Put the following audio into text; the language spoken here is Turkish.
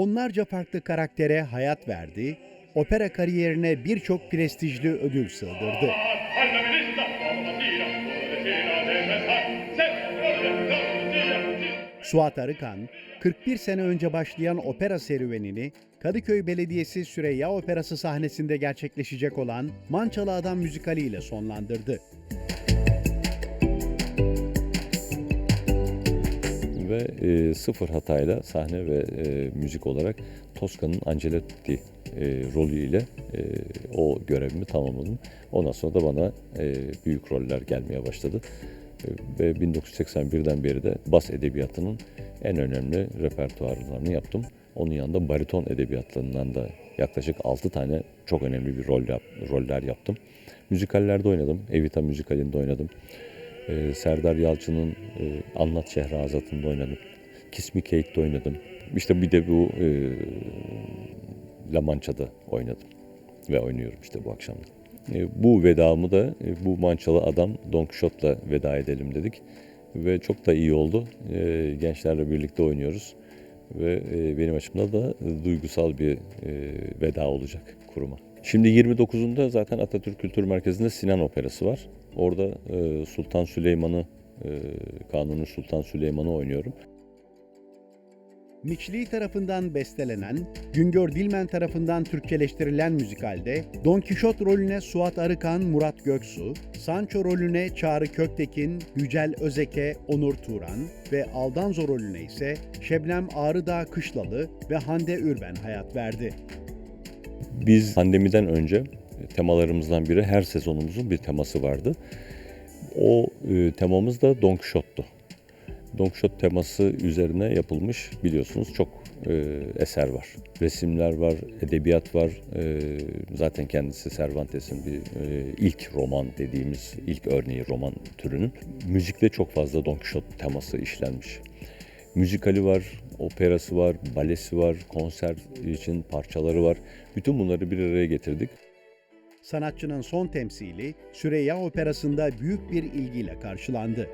onlarca farklı karaktere hayat verdi, opera kariyerine birçok prestijli ödül sığdırdı. Suat Arıkan, 41 sene önce başlayan opera serüvenini Kadıköy Belediyesi Süreyya Operası sahnesinde gerçekleşecek olan Mançalı Adam müzikali ile sonlandırdı. Ve e, sıfır hatayla sahne ve e, müzik olarak Tosca'nın Angeletti e, rolüyle e, o görevimi tamamladım. Ondan sonra da bana e, büyük roller gelmeye başladı. E, ve 1981'den beri de bas edebiyatının en önemli repertuarlarını yaptım. Onun yanında bariton edebiyatlarından da yaklaşık 6 tane çok önemli bir rol yap, roller yaptım. Müzikallerde oynadım. Evita müzikalinde oynadım. Ee, Serdar Yalçın'ın e, Anlat Şehrazat'ında oynadım. Kiss Me Kate'de oynadım. İşte bir de bu e, La Mancha'da oynadım. Ve oynuyorum işte bu akşam. E, bu vedamı da e, bu mançalı adam Don Quixote'la veda edelim dedik. Ve çok da iyi oldu. E, gençlerle birlikte oynuyoruz. Ve e, benim açımdan da duygusal bir e, veda olacak kuruma. Şimdi 29'unda zaten Atatürk Kültür Merkezi'nde Sinan Operası var. Orada e, Sultan Süleyman'ı, e, Kanuni Sultan Süleyman'ı oynuyorum. Miçli tarafından bestelenen, Güngör Dilmen tarafından Türkçeleştirilen müzikalde Don Kişot rolüne Suat Arıkan, Murat Göksu, Sancho rolüne Çağrı Köktekin, Yücel Özeke, Onur Turan ve Aldanzo rolüne ise Şebnem Ağrıdağ Kışlalı ve Hande Ürben hayat verdi. Biz pandemiden önce temalarımızdan biri her sezonumuzun bir teması vardı. O e, temamız da Don Quixote'tu. Don Quixote teması üzerine yapılmış biliyorsunuz çok e, eser var. Resimler var, edebiyat var. E, zaten kendisi Cervantes'in bir e, ilk roman dediğimiz ilk örneği roman türünün. Müzikte çok fazla Don Quixote teması işlenmiş. Müzikali var, operası var, balesi var, konser için parçaları var. Bütün bunları bir araya getirdik. Sanatçının son temsili Süreyya Operası'nda büyük bir ilgiyle karşılandı.